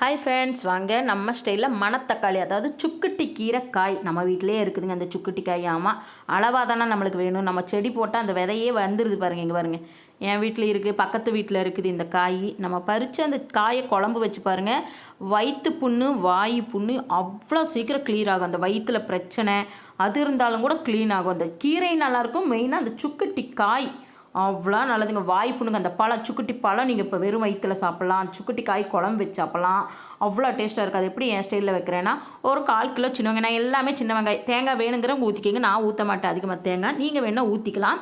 Hi friends வாங்க. நம்ம ஸ்டைலில் மணத்தக்காளி அதாவது சுக்குட்டி கீரை காய் நம்ம வீட்டிலே இருக்குதுங்க. அந்த சுக்குட்டி காய் ஆமாம் அளவாக தானே நம்மளுக்கு வேணும். நம்ம செடி போட்டால் அந்த விதையே வந்துடுது பாருங்கள் இங்கே பாருங்கள் என் வீட்டில் இருக்குது பக்கத்து வீட்டில் இருக்குது இந்த காய். நம்ம பறித்து அந்த காயை குழம்பு வச்சு பாருங்கள் வயிற்று புண்ணு வாய் புண்ணு அவ்வளோ சீக்கிரம் க்ளீன் ஆகும். அந்த வயிற்றில் பிரச்சனை அது இருந்தாலும் கூட க்ளீன் ஆகும். அந்த கீரை நல்லாயிருக்கும் மெயினாக அந்த சுக்குட்டி காய். அவ்வளோ நல்லதுங்க. வாய் அந்த பழம் சுக்குட்டி பழம் நீங்கள் இப்போ வெறும் வயிற்றில் சாப்பிட்லாம். சுக்குட்டி காய் குழம்பு வச்சு சாப்பிட்லாம். அவ்வளோ டேஸ்ட்டாக இருக்குது அது எப்படி என் ஸ்டைலில் வைக்கிறேன்னா ஒரு கால் கிலோ சின்ன வெங்காயம் எல்லாமே சின்ன வெங்காயம். தேங்காய் வேணுங்கிறவங்க ஊற்றிக்கிங்க நான் ஊற்ற மாட்டேன். அதிகமாக தேங்காய். நீங்கள் வேணால் ஊற்றிக்கலாம்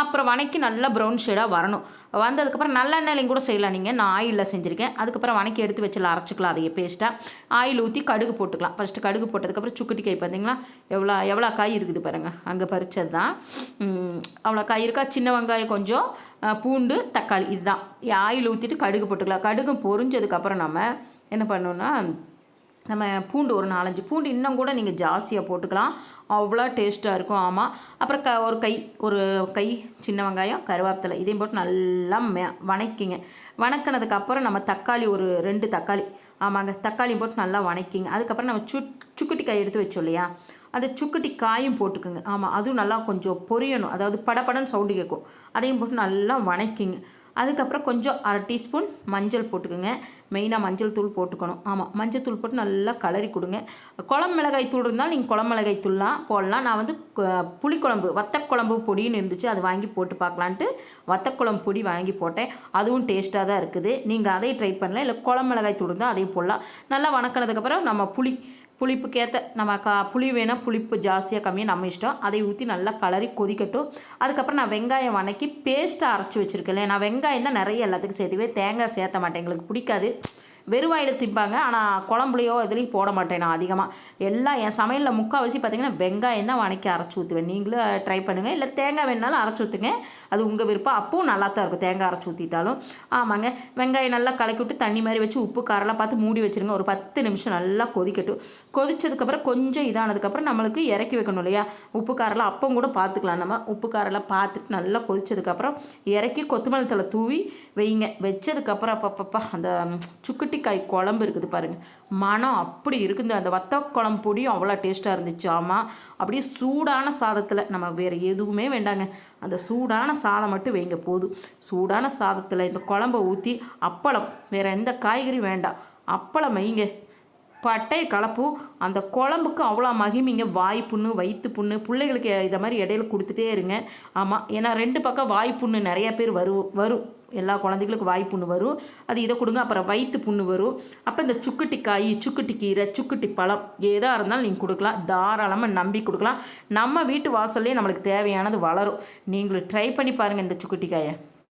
அப்புறம் வணக்கி நல்லா ப்ரௌன் ஷேடாக வரணும். வந்ததுக்கப்புறம் நல்லெண்ணெயிலையும் கூட செய்யலாம். நீங்கள் நான் ஆயிலில் செஞ்சுருக்கேன். அதுக்கப்புறம் வணக்கி எடுத்து வச்சில் அரைச்சிக்கலாம். அதையே பேஸ்ட்டாக ஆயில் ஊற்றி கடுகு போட்டுக்கலாம். ஃபஸ்ட்டு கடுகு போட்டதுக்கப்புறம் சுக்குட்டி காய் பார்த்தீங்களா எவ்வளோ எவ்வளோ காய் இருக்குது பாருங்கள் அங்கே பறித்தது தான் அவ்வளோ காய் இருக்கா? சின்ன வெங்காயம் கொஞ்சம் பூண்டு தக்காளி. இதுதான். ஆயில் ஊற்றிட்டு கடுகு போட்டுக்கலாம். கடுகு பொரிஞ்சதுக்கப்புறம் நம்ம என்ன பண்ணணுன்னா நம்ம பூண்டு ஒரு நாலஞ்சு பூண்டு இன்னும் கூட நீங்கள் ஜாஸ்தியாக போட்டுக்கலாம். அவ்வளோ டேஸ்ட்டாக இருக்கும். ஆமாம் அப்புறம் க ஒரு கை ஒரு கை சின்ன வெங்காயம் கருவேப்பிலை இதையும் போட்டு நல்லா மே வணக்கிங்க. வணக்கினதுக்கப்புறம் நம்ம தக்காளி ஒரு ரெண்டு தக்காளி. ஆமாங்க. தக்காளி போட்டு நல்லா வணக்கிங்க. அதுக்கப்புறம் நம்ம சு சுக்குட்டி காய் எடுத்து வச்சோம் இல்லையா? அந்த சுக்குட்டி காயும் போட்டுக்குங்க. ஆமாம் அதுவும் நல்லா கொஞ்சம் பொரியணும். அதாவது படப்படன்னு சவுண்டு கேட்கும். அதையும் போட்டு நல்லா வணக்கிங்க. அதுக்கப்புறம் கொஞ்சம் அரை டீஸ்பூன் மஞ்சள் போட்டுக்கோங்க. மெயினாக மஞ்சள் தூள் போட்டுக்கணும். ஆமாம் மஞ்சள் தூள் போட்டு நல்லா கலரி கொடுங்க. குளம் மிளகாய் தூள் இருந்தால் நீங்கள் குளம் மிளகாய் தூள்லாம் போடலாம். நான் வந்து புளிக்குழம்பு வத்தக்குழம்பு பொடின்னு இருந்துச்சு அது வாங்கி போட்டு பார்க்கலான்ட்டு வத்தக்குழம்பு பொடி வாங்கி போட்டேன். அதுவும் டேஸ்ட்டாக தான் இருக்குது. நீங்கள் அதையும் ட்ரை பண்ணலாம். இல்லை குளம் மிளகாய் தூள் இருந்தால் அதையும் போடலாம். நல்லா வணக்கினதுக்கப்புறம் நம்ம புளி புளிப்புக்கேற்ற நம்ம கா புளி வேணால் புளிப்பு ஜாஸ்தியாக கம்மியாக நம்ம இஷ்டம். அதை ஊற்றி நல்லா கலரி கொதிக்கட்டும். அதுக்கப்புறம் நான் வெங்காயம் வணக்கி பேஸ்ட்டாக அரைச்சி வச்சுருக்கேன் நான் வெங்காயம் தான் நிறைய எல்லாத்துக்கும் சேர்த்துவே தேங்காய் சேர்த்த மாட்டேன். எங்களுக்கு பிடிக்காது. வெறுவாயில் திம்பாங்க. ஆனால் குழம்புலையோ இதுலேயும் போட மாட்டேன் நான் அதிகமாக எல்லாம் என் சமையலில் முக்கால்வாசி பார்த்திங்கன்னா வெங்காயம் தான் வணக்கி அரைச்சி ஊற்றுவேன் நீங்களும் ட்ரை பண்ணுங்கள் இல்லை தேங்காய் வேணாலும் அரைச்சி ஊற்றுங்க அது உங்கள் விருப்பம். அப்பவும் நல்லா தான் இருக்கும். தேங்காய் அரைச்சி ஊற்றிட்டாலும் ஆமாங்க. வெங்காயம் நல்லா கலக்கி விட்டு தண்ணி மாதிரி வச்சு உப்பு காரெல்லாம் பார்த்து மூடி வச்சுருங்க. ஒரு பத்து நிமிஷம் நல்லா கொதிக்கட்டும். கொதிச்சதுக்கப்புறம் கொஞ்சம் இதானதுக்கப்புறம் நம்மளுக்கு இறக்கி வைக்கணும் இல்லையா? உப்பு காரெல்லாம் அப்பவும் கூட பார்த்துக்கலாம். நம்ம உப்பு காரெல்லாம் பார்த்துட்டு நல்லா கொதிச்சதுக்கப்புறம் இறக்கி கொத்தமல்லி தலை தூவி வைங்க. வச்சதுக்கப்புறம் அப்பப்பப்பா அந்த சுக்குட்டி காய் குழம்பு இருக்குது பாருங்கள் மனம் அப்படி இருக்குது. அந்த வத்த குழம்பு பொடியும் அவ்வளோ டேஸ்ட்டாக இருந்துச்சு. ஆமாம் அப்படியே சூடான சாதத்தில் நம்ம வேறு எதுவுமே வேண்டாங்க. அந்த சூடான சாதம் மட்டும் வைங்க போதும். சூடான சாதத்தில் இந்த குழம்பை ஊற்றி அப்பளம் வேறு எந்த காய்கறி வேண்டாம். அப்பளம் வைங்க. பட்டை கலப்பும் அந்த குழம்புக்கு அவ்வளோ மகிமிங்க. வாய் புண்ணு வயிற்று புண்ணு பிள்ளைகளுக்கு இதை மாதிரி இடையில கொடுத்துட்டே இருங்க. ஆமாம் ஏன்னா ரெண்டு பக்கம் வாய் புண்ணு நிறைய பேர் வரும் வரும். எல்லா குழந்தைகளுக்கும் வாய் புண்ணு வரும். அது இதை கொடுங்க அப்புறம் வயிற்று புண்ணு வரும். அப்போ இந்த சுக்குட்டி காய் சுக்குட்டி கீரை சுக்குட்டி பழம் ஏதா இருந்தாலும் நீங்கள் கொடுக்கலாம். தாராளமாக நம்பி கொடுக்கலாம். நம்ம வீட்டு வாசல்லே நம்மளுக்கு தேவையானது வளரும். நீங்களும் ட்ரை பண்ணி பாருங்கள் இந்த சுக்குட்டி காயை.